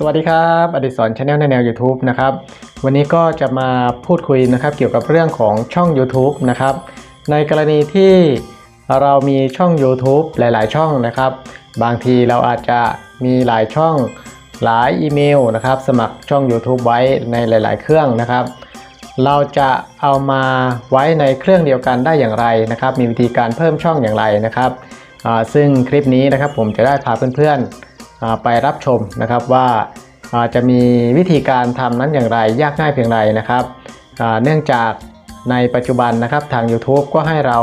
สวัสดีครับอดิศรชาแนลในแนว YouTube นะครับ วันนี้ก็จะมาพูดคุยนะครับเกี่ยวกับเรื่องของช่อง YouTube นะครับ ในกรณีที่เรามีช่อง YouTube หลาย ๆ ช่องนะครับ บางทีเราอาจจะมีหลายช่องหลายอีเมลนะครับ สมัครช่อง YouTube ไว้ในหลาย ๆ เครื่องนะครับ เราจะเอามาไว้ในเครื่องเดียวกันได้อย่างไรนะครับ มีวิธีการเพิ่มช่องอย่างไรนะครับซึ่งคลิปนี้นะครับผมจะได้พาเพื่อน ๆ ไปรับชมนะครับว่าจะมีวิธีการทำนั้นอย่างไรยากง่ายเพียงไรนะครับ เนื่องจากในปัจจุบันนะครับทาง YouTube ก็ให้เรา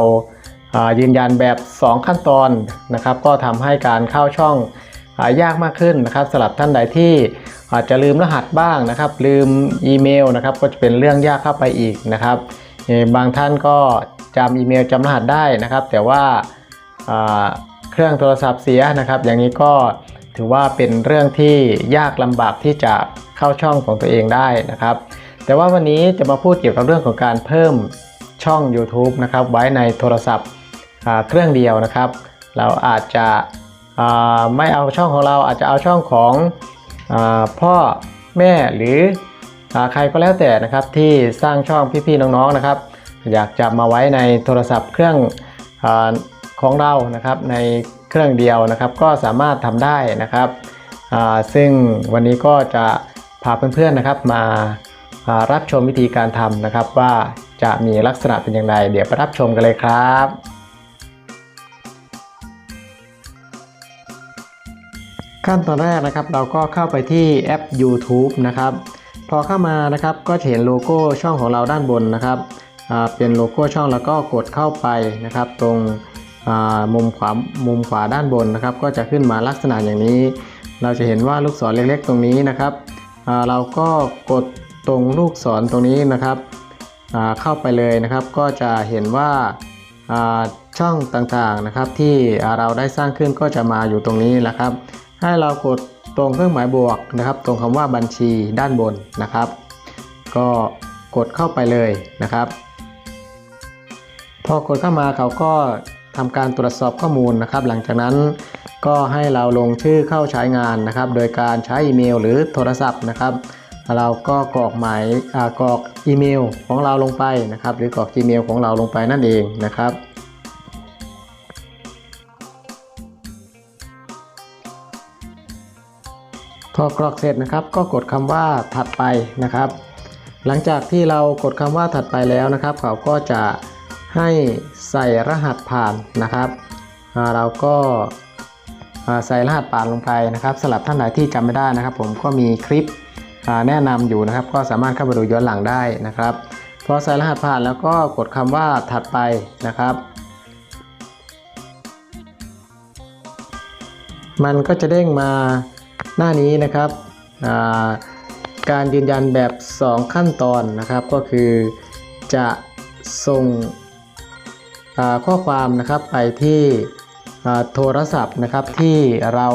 ยืนยันแบบ 2 ขั้นตอนนะครับ ก็ทำให้การเข้าช่องยากมากขึ้นนะครับสำหรับท่านใดที่อาจจะลืมรหัสบ้างนะครับ ลืมอีเมลนะครับก็จะเป็นเรื่องยากเข้าไปอีกนะครับบางท่านก็จำอีเมลจำรหัสได้นะครับ แต่ว่าเครื่องโทรศัพท์เสียนะครับ อย่างนี้ก็ ถือว่าเป็นเรื่องที่ยากลำบากที่จะเข้าช่องของตัวเองได้นะครับ แต่ว่าวันนี้จะมาพูดเกี่ยวกับเรื่องของการเพิ่มช่อง YouTube นะครับไว้ในโทรศัพท์เครื่องเดียวนะครับ เราอาจจะไม่เอาช่องของเราอาจจะเอาช่องของอพ่อแม่หรืออใครก็แล้วแต่นะครับที่สร้างช่องพี่ๆน้องๆนะครับ อยากจะมาไว้ในโทรศัพท์เครื่องอของเรานะครับใน เครื่องเดียวนะครับ ก็สามารถทำได้นะครับ ซึ่งวันนี้ก็จะพาเพื่อนๆนะครับมารับชมวิธีการทำนะครับ ว่าจะมีลักษณะเป็นอย่างไร เดี๋ยวไปรับชมกันเลยครับขั้นตอนแรกนะครับเราก็เข้าไปที่แอป YouTube นะครับ พอเข้ามานะครับก็จะเห็นโลโก้ช่องของเราด้านบนนะครับเป็นโลโก้ช่องแล้วก็กดเข้าไปนะครับ ตรง มุมขวามุมขวาด้านบนนะครับ ก็จะขึ้นมาลักษณะอย่างนี้ เราจะเห็นว่าลูกศรเล็กๆ ตรงนี้นะครับ เราก็กดตรงลูกศรตรงนี้นะครับเข้าไปเลยนะครับ ก็จะเห็นว่าช่องต่างๆนะครับ ที่เราได้สร้างขึ้นก็จะมาอยู่ตรงนี้แหละครับ ให้เรากดตรงเครื่องหมายบวกนะครับ ตรงคำว่าบัญชีด้านบนนะครับ ก็กดเข้าไปเลยนะครับ พอกดเข้ามาเขาก็ ทำการตรวจสอบข้อมูลนะครับ หลังจากนั้นก็ให้เราลงชื่อเข้าใช้งานนะครับ โดยการใช้อีเมลหรือโทรศัพท์นะครับ เราก็กรอกหมายกรอกอีเมลของเราลงไปนะครับ หรือกรอก Gmail ของเราลงไปนั่นเองนะครับพอกรอกเสร็จนะครับก็กดคำว่าถัดไปนะครับ หลังจากที่เรากดคำว่าถัดไปแล้วนะครับ เขาก็จะ ให้ใส่รหัสผ่านนะครับ เราก็ใส่รหัสผ่านลงไปนะครับสำหรับท่านไหนที่จำไม่ได้นะครับ ผมก็มีคลิปแนะนำอยู่นะครับ ก็สามารถเข้าไปดูย้อนหลังได้นะครับพอใส่รหัสผ่านแล้วก็กดคำว่าถัดไปนะครับ มันก็จะเด้งมาหน้านี้นะครับการยืนยันแบบ 2 ขั้นตอนนะครับ ก็คือจะส่ง ข้อความนะครับไปที่โทรศัพท์นะครับที่เรา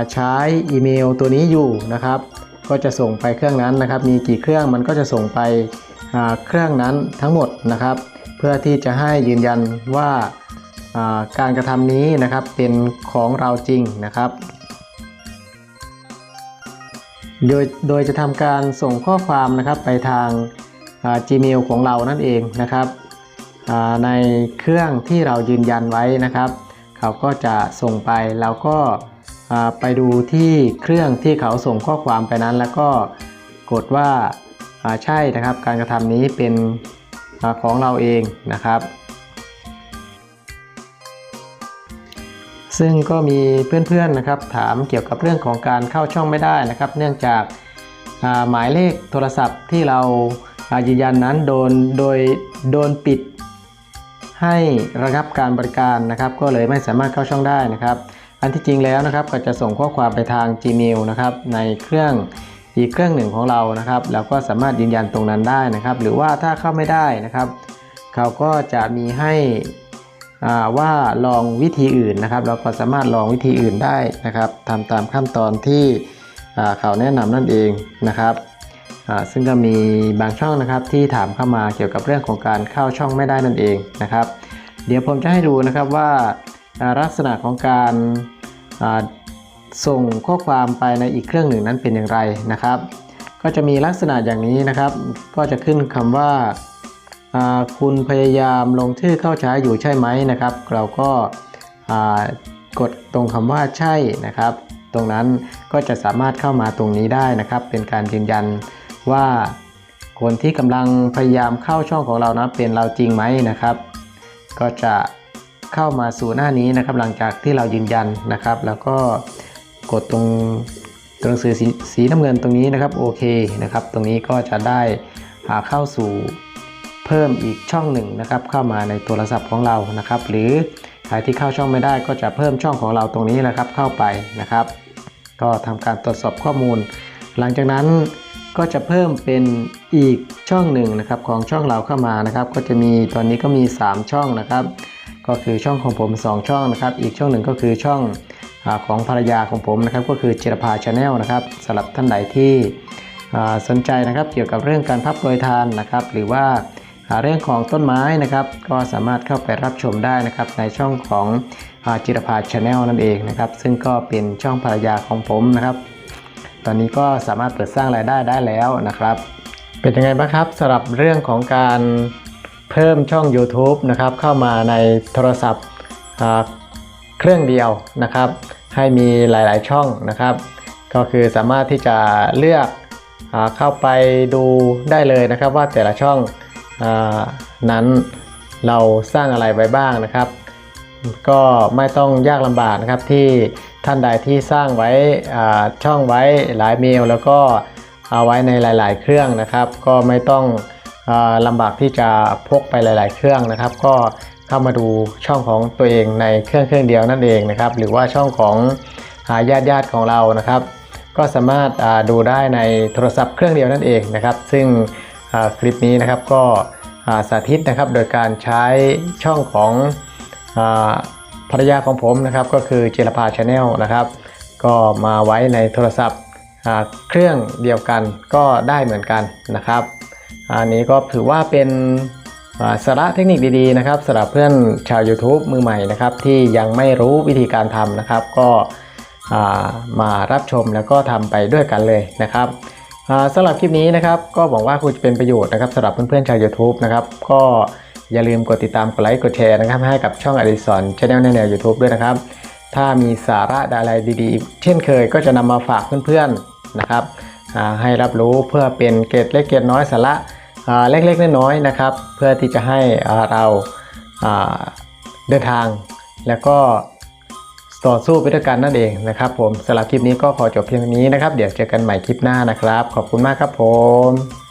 าใช้อีเมลตัวนี้อยู่นะครับ ก็จะส่งไปเครื่องนั้นนะครับ มีกี่เครื่องมันก็จะส่งไปเครื่องนั้นทั้งหมดนะครับ เพื่อที่จะให้ยืนยันว่าาการกระทำนี้นะครับเป็นของเราจริงนะครับ โดยโดยจะทำการส่งข้อความนะครับไปทางา Gmail ของเรานั่นเองนะครับ ในเครื่องที่เรายืนยันไว้นะครับ เขาก็จะส่งไปเราก็ไปดูที่เครื่องที่เขาส่งข้อความไปนั้น แล้วก็กดว่าใช่นะครับการกระทำนี้เป็นอของเราเองนะครับ ซึ่งก็มีเพื่อนๆนะครับ ถามเกี่ยวกับเรื่องของการเข้าช่องไม่ได้นะครับ เนื่องจากาหมายเลขโทรศัพท์ที่เรายืนยันนั้นโดนโดยโดนปิด ให้ระงับการบริการนะครับ ก็เลยไม่สามารถเข้าช่องได้นะครับ อันที่จริงแล้วนะครับก็จะส่งข้อความไปทาง Gmail นะครับในเครื่องอีกเครื่องหนึ่งของเรานะครับแล้วก็สามารถยืนยันตรงนั้นได้นะครับ หรือว่าถ้าเข้าไม่ได้นะครับเขาก็จะมีให้ว่าลองวิธีอื่นนะครับ เราก็สามารถลองวิธีอื่นได้นะครับทำตามขั้นตอนที่เขาแนะนำนั่นเองนะครับ ซึ่งก็มีบางช่องนะครับที่ถามเข้ามาเกี่ยวกับเรื่องของการเข้าช่องไม่ได้นั่นเองนะครับ เดี๋ยวผมจะให้ดูนะครับว่าลักษณะของการส่งข้อความไปในอีกเครื่องหนึ่งนั้นเป็นอย่างไรนะครับ ก็จะมีลักษณะอย่างนี้นะครับ ก็จะขึ้นคำว่าอ่าคุณพยายามลงชื่อเข้าใช้อยู่ใช่ไหมนะครับ เราก็กดตรงคำว่าใช่นะครับ ตรงนั้นก็จะสามารถเข้ามาตรงนี้ได้นะครับ เป็นการยืนยัน ว่าคนที่กำลังพยายามเข้าช่องของเรานะเป็นเราจริงไหมนะครับ ก็จะเข้ามาสู่หน้านี้นะครับ หลังจากที่เรายืนยันนะครับ แล้วก็กดตรงตัวหนังสือสีสีน้ำเงินตรงนี้นะครับโอเคนะครับ ตรงนี้ก็จะได้หาเข้าสู่เพิ่มอีกช่องหนึ่งนะครับ เข้ามาในโทรศัพท์ของเรานะครับ หรือใครที่เข้าช่องไม่ได้ก็จะเพิ่มช่องของเราตรงนี้นะครับเข้าไปนะครับ ก็ทำการตรวจสอบข้อมูล หลังจากนั้น ก็จะเพิ่มเป็นอีกช่องหนึ่งนะครับของช่องเราเข้ามานะครับ ก็จะมีตอนนี้ก็มี 3 ช่องนะครับ ก็คือช่องของผม 2 ช่องนะครับ อีกช่องหนึ่งก็คือช่องอของภรรยาของผมนะครับ ก็คือจิรภาชาแนลนะครับสำหรับท่านใดที่สนใจนะครับเกี่ยวกับเรื่องการพับโปรยทานนะครับ หรือว่าเรื่องของต้นไม้นะครับ ก็สามารถเข้าไปรับชมได้นะครับในช่องของอจิรภาชาแนลนั่นเองนะครับ ซึ่งก็เป็นช่องภรรยาของผมนะครับ ตอนนี้ก็สามารถเปิดสร้างรายได้ได้แล้วนะครับ เป็นยังไงบ้างครับสำหรับเรื่องของการเพิ่มช่อง YouTube นะครับเข้ามาในโทรศัพท์เครื่องเดียวนะครับ ให้มีหลาย ๆ ช่องนะครับ ก็คือสามารถที่จะเลือกอเข้าไปดูได้เลยนะครับ ว่าแต่ละช่องอนั้นเราสร้างอะไรไว้บ้างนะครับ ก็ไม่ต้องยากลำบากนะครับที่ ท่านใดที่สร้างไว้ช่องไว้หลายเมล แล้วก็เอาไว้ในหลาย ๆ เครื่องนะครับ ก็ไม่ต้องอลำบากที่จะพกไปหลาย ๆ เครื่องนะครับ ก็เข้ามาดูช่องของตัวเองในเครื่องเครื่องเดียวนั่นเองนะครับ หรือว่าช่องของญาติญาติของเรานะครับ ก็สามารถดูได้ในโทรศัพท์เครื่องเดียวนั่นเองนะครับ ซึ่งคลิปนี้นะครับก็สาธิตนะครับ โดยการใช้ช่องของ ภรรยาของผมนะครับก็คือเจรพาชาแนลนะครับก็มาไว้ในโทรศัพท์เครื่องเดียวกันก็ได้เหมือนกันนะครับ อันนี้ก็ถือว่าเป็นาสาระเทคนิคดีๆนะครับสำหรับเพื่อนชาว YouTube มือใหม่นะครับที่ยังไม่รู้วิธีการทำนะครับ ก็มารับชมแล้วก็ทำไปด้วยกันเลยนะครับสำหรับคลิปนี้นะครับก็หวังว่าคุณจะเป็นประโยชน์นะครับสำหรับเพื่อนๆชาว YouTube นะครับก็ อย่าลืมกดติดตามกดไลค์กดแชร์นะครับ ให้กับช่องอดิสรช n แนลในแนว YouTube ด้วยนะครับ ถ้ามีสาระอะไรดีๆ เช่นเคยก็จะนำมาฝากเพื่อนๆนะครับให้รับรู้เพื่อเป็นเกร็ดเล็กเกร็ดน้อยสาระเล็กๆน้อยๆนะครับ เพื่อที่จะให้เราเดินทาง แล้วก็ต่อสู้ไปด้วยกันนั่นเองนะครับ ผมสำหรับคลิปนี้ก็ขอจบเพียงนี้นะครับ เดี๋ยวเจอกันใหม่คลิปหน้านะครับ ขอบคุณมากครับผม